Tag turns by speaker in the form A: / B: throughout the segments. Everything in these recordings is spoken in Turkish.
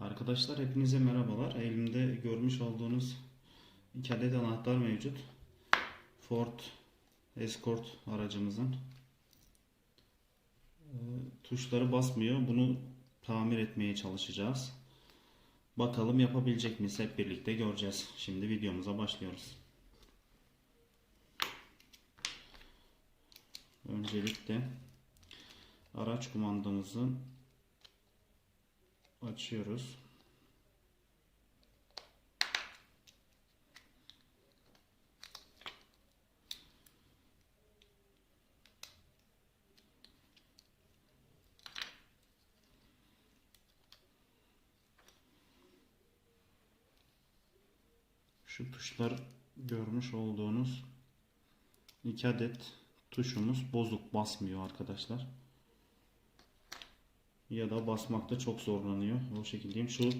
A: Arkadaşlar hepinize merhabalar. Elimde görmüş olduğunuz iki anahtar mevcut. Ford Escort aracımızın. Ee, Tuşları basmıyor. Bunu tamir etmeye çalışacağız. Bakalım yapabilecek miyiz? Hep birlikte göreceğiz. Şimdi videomuza başlıyoruz. Öncelikle araç kumandamızın açıyoruz. Şu tuşlar görmüş olduğunuz iki adet tuşumuz bozuk basmıyor arkadaşlar ya da basmakta çok zorlanıyor. O şekildeyim. Şu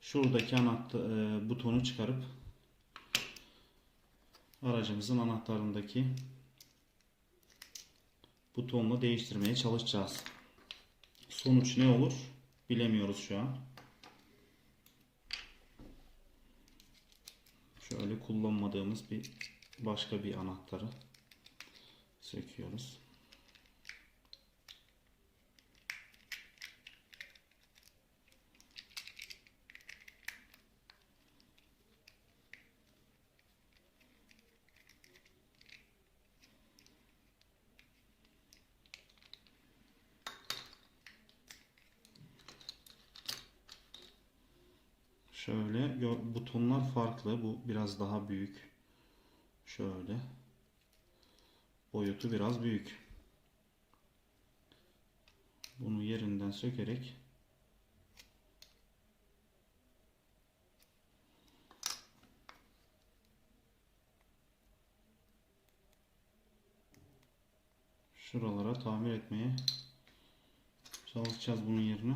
A: şuradaki anahtar e, butonu çıkarıp aracımızın anahtarındaki butonla değiştirmeye çalışacağız. Sonuç ne olur bilemiyoruz şu an. Şöyle kullanmadığımız bir başka bir anahtarı söküyoruz. Butonlar farklı. Bu biraz daha büyük. Şöyle. Boyutu biraz büyük. Bunu yerinden sökerek şuralara tamir etmeye çalışacağız bunun yerine.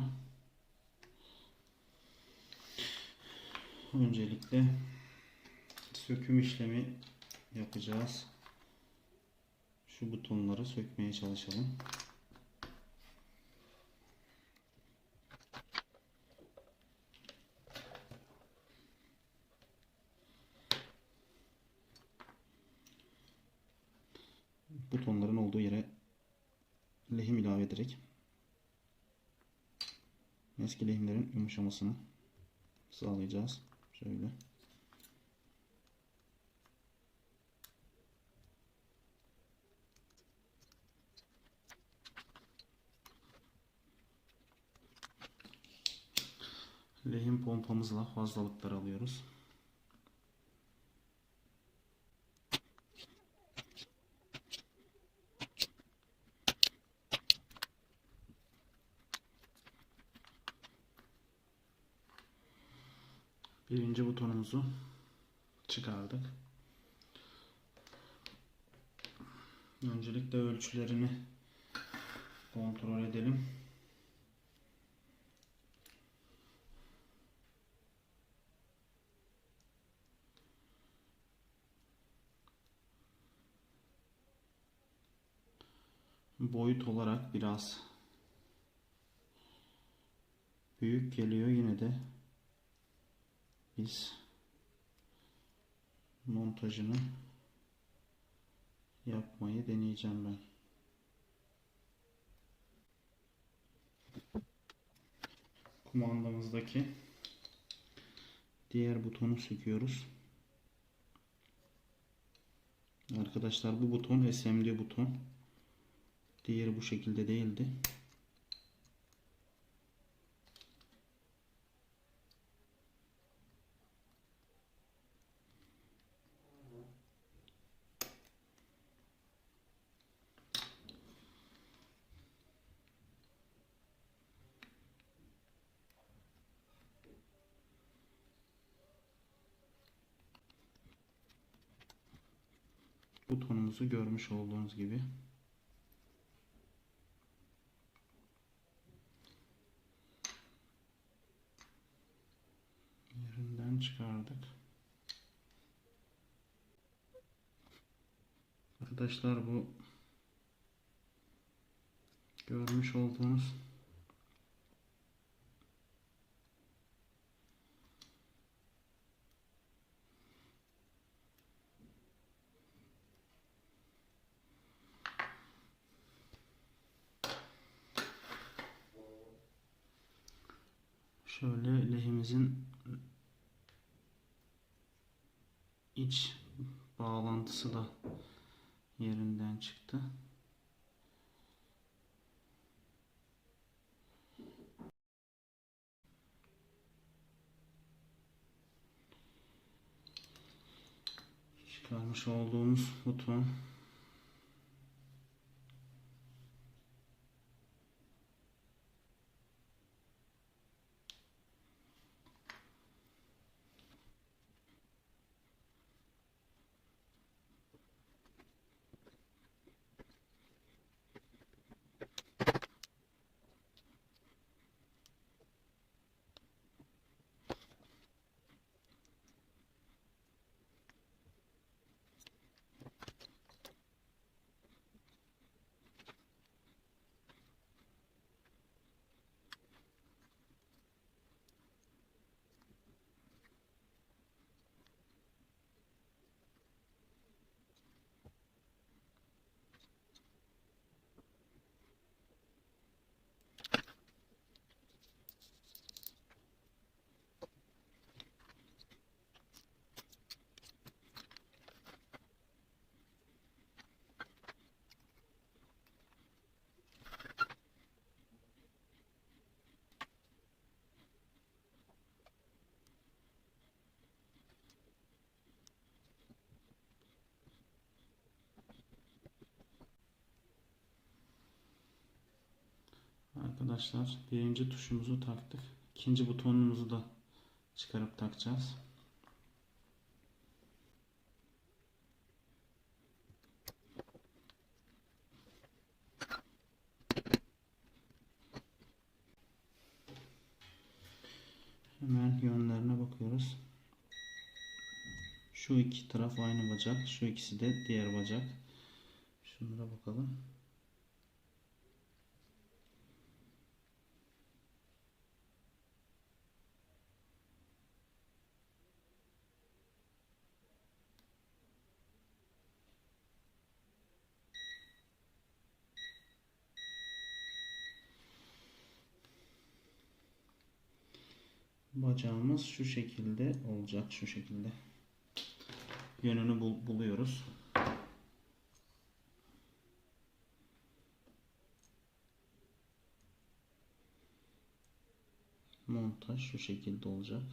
A: Öncelikle söküm işlemi yapacağız. Şu butonları sökmeye çalışalım. Butonların olduğu yere lehim ilave ederek eski lehimlerin yumuşamasını sağlayacağız. Şöyle. Lehim pompamızla fazlalıkları alıyoruz. Birinci butonumuzu çıkardık. Öncelikle ölçülerini kontrol edelim. Boyut olarak biraz büyük geliyor yine de biz montajını yapmayı deneyeceğim ben. Kumandamızdaki diğer butonu söküyoruz. Arkadaşlar bu buton SMD buton. Diğeri bu şekilde değildi. Butonumuzu görmüş olduğunuz gibi yerinden çıkardık. Arkadaşlar bu görmüş olduğunuz Şöyle lehimizin iç bağlantısı da yerinden çıktı. Çıkarmış olduğumuz buton Arkadaşlar birinci tuşumuzu taktık. İkinci butonumuzu da çıkarıp takacağız. Hemen yönlerine bakıyoruz. Şu iki taraf aynı bacak. Şu ikisi de diğer bacak. Şunlara bakalım. Bacağımız şu şekilde olacak. Şu şekilde. Yönünü bul- buluyoruz. Montaj şu şekilde olacak.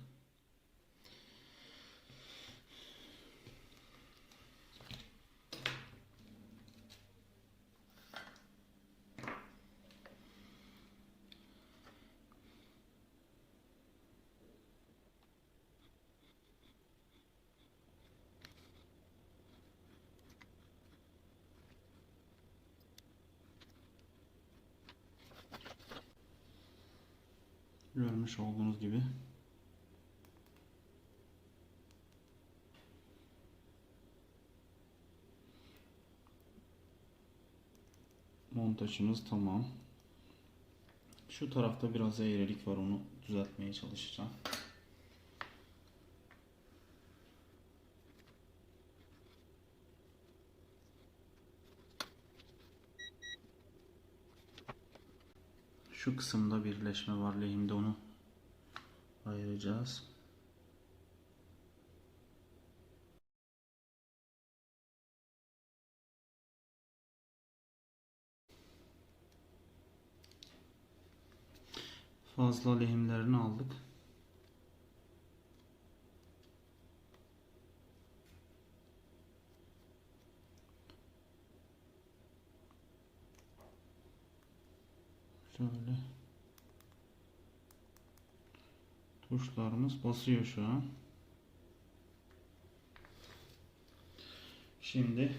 A: Görmüş olduğunuz gibi. Montajımız tamam. Şu tarafta biraz eğrilik var onu düzeltmeye çalışacağım. Şu kısımda birleşme var lehimde onu ayıracağız. Fazla lehimlerini aldık. Şöyle. Tuşlarımız basıyor şu an. Şimdi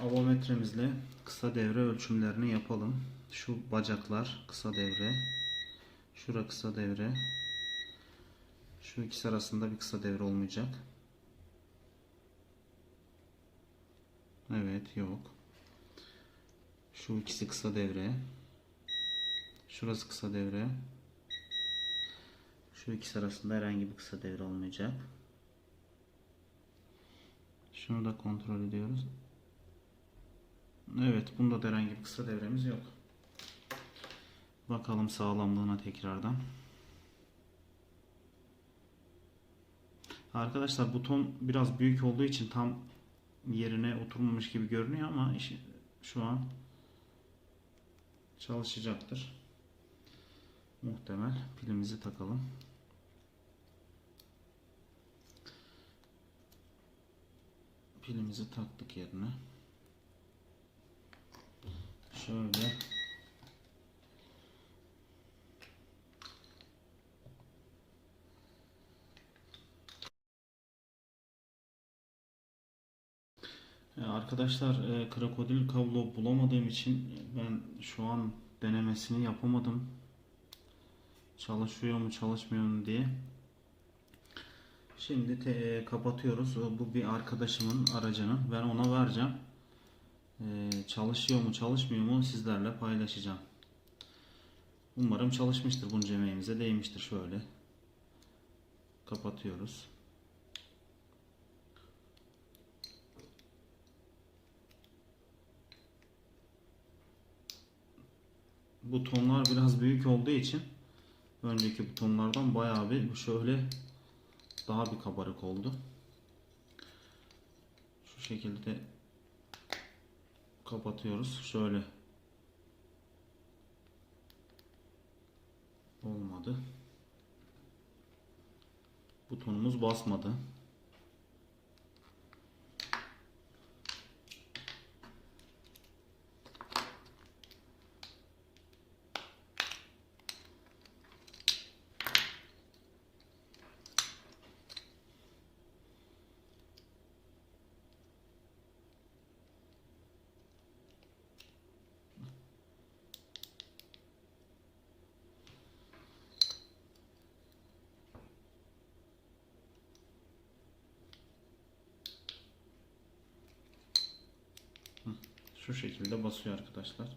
A: avometremizle kısa devre ölçümlerini yapalım. Şu bacaklar kısa devre. Şura kısa devre. Şu ikisi arasında bir kısa devre olmayacak. Evet yok. Şu ikisi kısa devre. Şurası kısa devre. Şu ikisi arasında herhangi bir kısa devre olmayacak. Şunu da kontrol ediyoruz. Evet, bunda da herhangi bir kısa devremiz yok. Bakalım sağlamlığına tekrardan. Arkadaşlar buton biraz büyük olduğu için tam yerine oturmamış gibi görünüyor ama şu an çalışacaktır. Muhtemel. Pilimizi takalım. Pilimizi taktık yerine. Şöyle E, Arkadaşlar e, krokodil kablo bulamadığım için ben şu an denemesini yapamadım. Çalışıyor mu çalışmıyor mu diye. Şimdi te- e, kapatıyoruz. Bu bir arkadaşımın aracının. Ben ona vereceğim. E, çalışıyor mu çalışmıyor mu sizlerle paylaşacağım. Umarım çalışmıştır. Bunca emeğimize değmiştir. Şöyle kapatıyoruz. butonlar biraz büyük olduğu için önceki butonlardan bayağı bir şöyle daha bir kabarık oldu. Şu şekilde kapatıyoruz. Şöyle olmadı. Butonumuz basmadı. Şu şekilde basıyor arkadaşlar.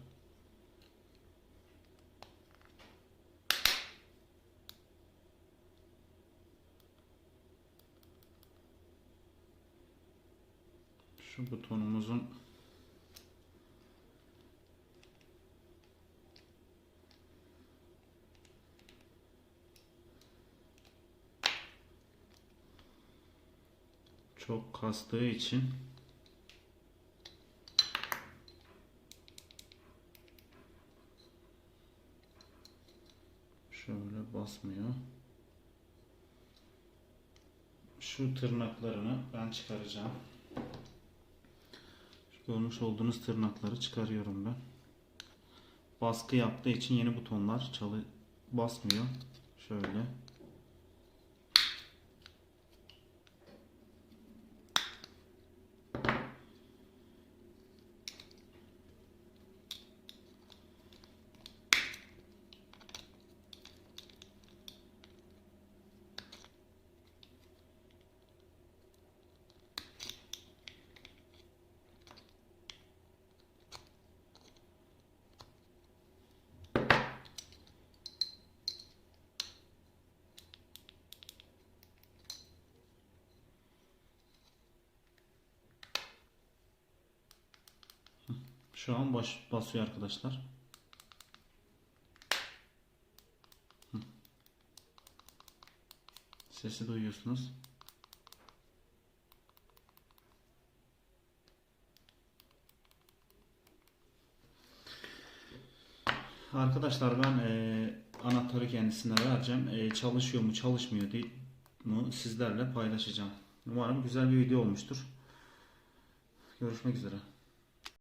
A: Şu butonumuzun çok kastığı için Şöyle basmıyor. Şu tırnaklarını ben çıkaracağım. Şu görmüş olduğunuz tırnakları çıkarıyorum ben. Baskı yaptığı için yeni butonlar çalı basmıyor. Şöyle. Şu an baş, basıyor arkadaşlar. Sesi duyuyorsunuz. Arkadaşlar ben eee, anahtarı kendisine vereceğim. Eee, çalışıyor mu çalışmıyor değil mu sizlerle paylaşacağım. Umarım güzel bir video olmuştur. Görüşmek üzere.